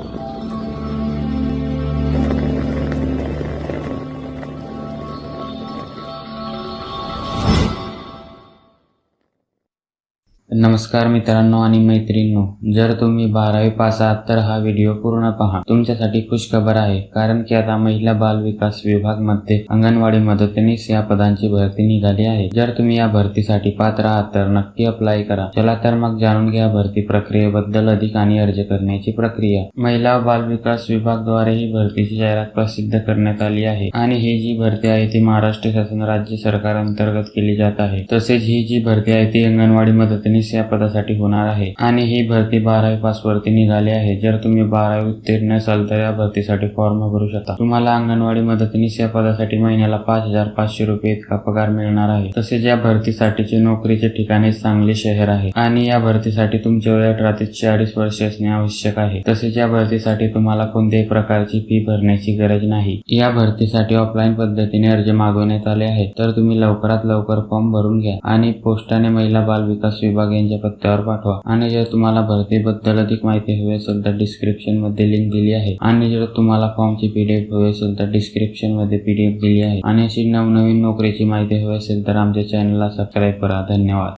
はい。नमस्कार मित्रांनो आणि मैत्रिणींनो जर तुम्ही बारावी पास आहात तर हा व्हिडिओ पूर्ण पहा. तुमच्यासाठी खुशखबर आहे कारण की आता महिला बाल विकास विभागमध्ये अंगणवाडी मदतनीस या पदांची भरती निघाली आहे. जर तुम्ही या भरतीसाठी पात्र आहात तर नक्की अप्लाय करा. चला तर मग जाणून घ्या भरती प्रक्रियेबद्दल अधिक आणि अर्ज करण्याची प्रक्रिया. महिला बाल विकास विभागद्वारे ही भरतीची जाहिरात प्रसिद्ध करण्यात आली आहे आणि ही जी भरती आहे ती महाराष्ट्र शासन राज्य सरकार अंतर्गत केली जात आहे. तसेच ही जी भरती आहे ती अंगणवाडी मदतनीस या पदासाठी होणार आहे. आणि ही भरती बारावी पास वरती निघाली आहे. जर तुम्ही बारावी उत्तीर्ण असाल तर या भरतीसाठी फॉर्म भरू शकता. तुम्हाला अंगणवाडी मदतनीस या पदासाठी महिन्याला पाच हजार पाचशे रुपये इतका पगार मिळणार आहे. तसेच या भरतीसाठीचे नोकरीचे ठिकाणे सांगली शहर आहे. आणि या भरतीसाठी तुमचे वय अठरा ते चाळीस वर्ष असणे आवश्यक आहे. तसेच या भरतीसाठी तुम्हाला कोणत्याही प्रकारची फी भरण्याची गरज नाही. या भरतीसाठी ऑफलाईन पद्धतीने अर्ज मागवण्यात आले आहेत. तर तुम्ही लवकरात लवकर फॉर्म भरून घ्या. आणि पोस्टाने महिला बाल विकास विभाग यांच्या पत्त्यावर पाठवा. आणि जर तुम्हाला भरतीबद्दल अधिक माहिती हवी असेल तर डिस्क्रिप्शनमध्ये लिंक दिली आहे. आणि जर तुम्हाला फॉर्मची पीडीएफ हवी असेल तर डिस्क्रिप्शनमध्ये पीडीएफ दिली आहे. आणि अशी नवनवीन नोकरीची माहिती हवी असेल तर आमच्या चॅनलला सबस्क्राईब करा. धन्यवाद.